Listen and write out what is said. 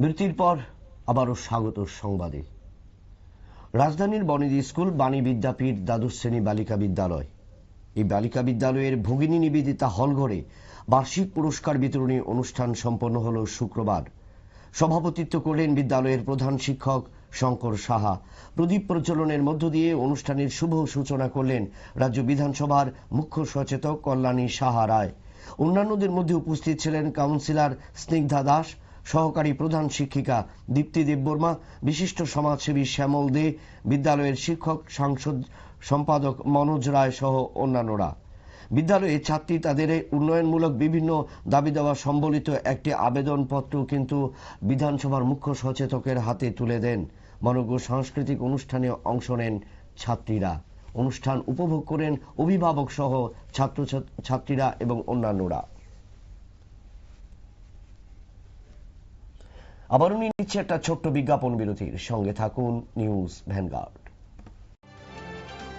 বিরতির পর আবারও স্বাগত সংবাদে। রাজধানীর বনেদি স্কুল বাণী বিদ্যাপীঠ দ্বাদশ শ্রেণি বালিকা বিদ্যালয়। এই বালিকা বিদ্যালয়ের ভগিনী নিবেদিতা হলঘরে বার্ষিক পুরস্কার বিতরণী অনুষ্ঠান সম্পন্ন হল শুক্রবার। সভাপতিত্ব করলেন বিদ্যালয়ের প্রধান শিক্ষক শঙ্কর সাহা। প্রদীপ প্রচলনের মধ্য দিয়ে অনুষ্ঠানের শুভ সূচনা করলেন রাজ্য বিধানসভার মুখ্য সচেতক কল্যাণী সাহা রায়। অন্যান্যদের মধ্যে উপস্থিত ছিলেন কাউন্সিলর স্নিগ্ধা দাস সহকারী প্রধান শিক্ষিকা দীপ্তি দেববর্মা, বিশিষ্ট সমাজসেবী শ্যামল দে, বিদ্যালয়ের শিক্ষক, সাংসদ সম্পাদক মনোজ রায় সহ অন্যান্যরা। বিদ্যালয়ে ছাত্রী তাদের উন্নয়নমূলক বিভিন্ন দাবি দেওয়া সম্বলিত একটি আবেদনপত্র কিন্তু বিধানসভার মুখ্য সচেতকের হাতে তুলে দেন। মনজ্ঞ সাংস্কৃতিক অনুষ্ঠানে অংশ নেন ছাত্রীরা। অনুষ্ঠান উপভোগ করেন অভিভাবক সহ ছাত্র ছাত্রীরা এবং অন্যান্যরা। আবারও উনি নিচ্ছে একটা ছোট্ট বিজ্ঞাপন বিরতির। সঙ্গে থাকুন নিউজ ভ্যানগার্ড।